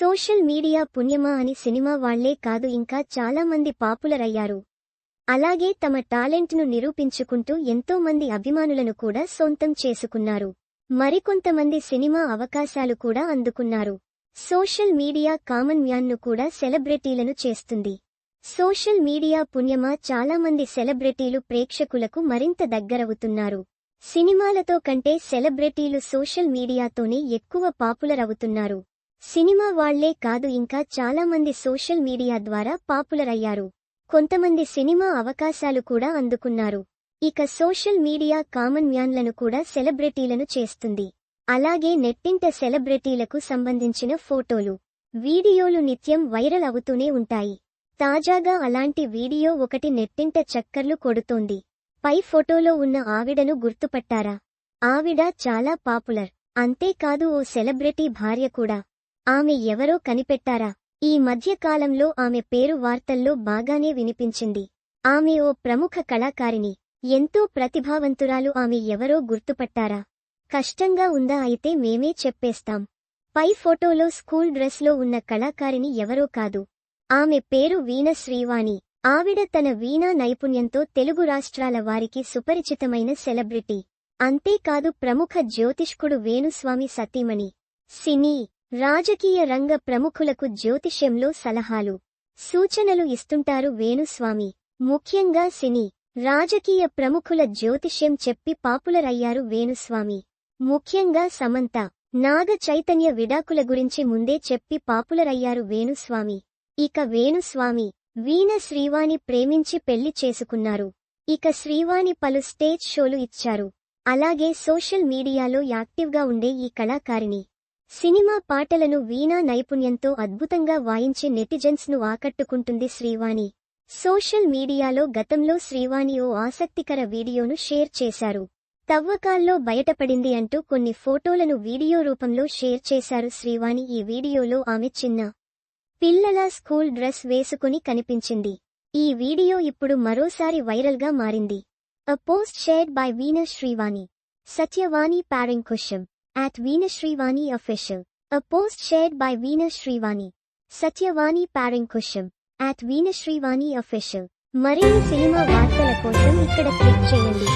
Social media పుణ్యమా అని cinema వాళ్ళే కాదు ఇంకా చాలా మంది పాపులర్ అయ్యారు అలాగే తమ టాలెంట్ను నిరూపించుకుంటూ ఎంతో మంది అభిమానులను కూడా సొంతం చేసుకున్నారు. మరికొంతమంది సినిమా అవకాశాలు కూడా అందుకున్నారు. సోషల్ మీడియా కామన్ మ్యాన్ను కూడా సెలబ్రిటీలను చేస్తుంది. సోషల్ మీడియా పుణ్యమా? చాలా మంది సెలబ్రిటీలు ప్రేక్షకులకు మరింత దగ్గరవుతున్నారు. సినిమాలతో కంటే సెలబ్రిటీలు సోషల్ మీడియాతోనే ఎక్కువ పాపులర్ అవుతున్నారు సినిమా వాళ్ళే కాదు ఇంకా చాలా మంది సోషల్ మీడియా ద్వారా పాపులర్ అయ్యారు కొంతమంది సినిమా అవకాశాలు కూడా అందుకున్నారు. ఇక సోషల్ మీడియా కామన్ మ్యాన్లను కూడా సెలబ్రిటీలను చేస్తుంది. అలాగే నెట్టింట సెలబ్రిటీలకు సంబంధించిన ఫోటోలు వీడియోలు నిత్యం వైరల్ అవుతూనే ఉంటాయి. తాజాగా అలాంటి వీడియో ఒకటి నెట్టింట చక్కర్లు కొడుతోంది. పై ఫోటోలో ఉన్న ఆవిడను గుర్తుపట్టారా? ఆవిడ చాలా పాపులర్. అంతేకాదు ఓ సెలబ్రిటీ భార్య కూడా. ఆమె ఎవరో కనిపెట్టారా? ఈ మధ్యకాలంలో ఆమె పేరు వార్తల్లో బాగానే వినిపించింది. ఆమె ఓ ప్రముఖ కళాకారిణి. ఎంతో ప్రతిభావంతురాలు ఆమె ఎవరో గుర్తుపట్టారా? కష్టంగా ఉందా అయితే మేమే చెప్పేస్తాం. పై ఫోటోలో స్కూల్ డ్రెస్లో ఉన్న కళాకారిణి ఎవరో కాదు. ఆమె పేరు వీణ శ్రీవాణి. ఆవిడ తన వీణా నైపుణ్యంతో తెలుగు రాష్ట్రాల వారికి సుపరిచితమైన సెలబ్రిటీ. అంతేకాదు ప్రముఖ జ్యోతిష్కుడు వేణుస్వామి సతీమణి. సినీ రాజకీయ రంగ ప్రముఖులకు జ్యోతిష్యంలో సలహాలు సూచనలు ఇస్తుంటారు వేణుస్వామి. ముఖ్యంగా సినీ రాజకీయ ప్రముఖుల జ్యోతిష్యం చెప్పి పాపులర్ అయ్యారు వేణుస్వామి. ముఖ్యంగా సమంత నాగ చైతన్య విడాకుల గురించి ముందే చెప్పి పాపులర్ అయ్యారు వేణుస్వామి. ఇక వేణుస్వామి వీణ శ్రీవాణి ప్రేమించి పెళ్ళి చేసుకున్నారు. ఇక శ్రీవాణి పలు స్టేజ్ షోలు ఇచ్చారు. అలాగే సోషల్ మీడియాలో యాక్టివ్గా ఉండే ఈ కళాకారిణి. సినిమా పాటలను వీణా నైపుణ్యంతో అద్భుతంగా వాయించే నెటిజన్స్ను ఆకట్టుకుంటుంది శ్రీవాణి. సోషల్ మీడియాలో గతంలో శ్రీవాణి ఓ ఆసక్తికర వీడియోను షేర్ చేశారు. తవ్వకాల్లో బయటపడింది అంటూ కొన్ని ఫోటోలను వీడియో రూపంలో షేర్ చేశారు శ్రీవాణి. ఈ వీడియోలో ఆమె చిన్న పిల్లల స్కూల్ డ్రెస్ వేసుకుని కనిపించింది. ఈ వీడియో ఇప్పుడు మరోసారి వైరల్గా మారింది. A post shared by Veena Shrivani Satyavani పారింకుషం at Veena Shrivani official. A post shared by Veena Shrivani. Satyavani Parinkusham. At Veena Shrivani official. మరిన్ని సినిమా వార్తల కోసం ఇక్కడ క్లిక్ చేయండి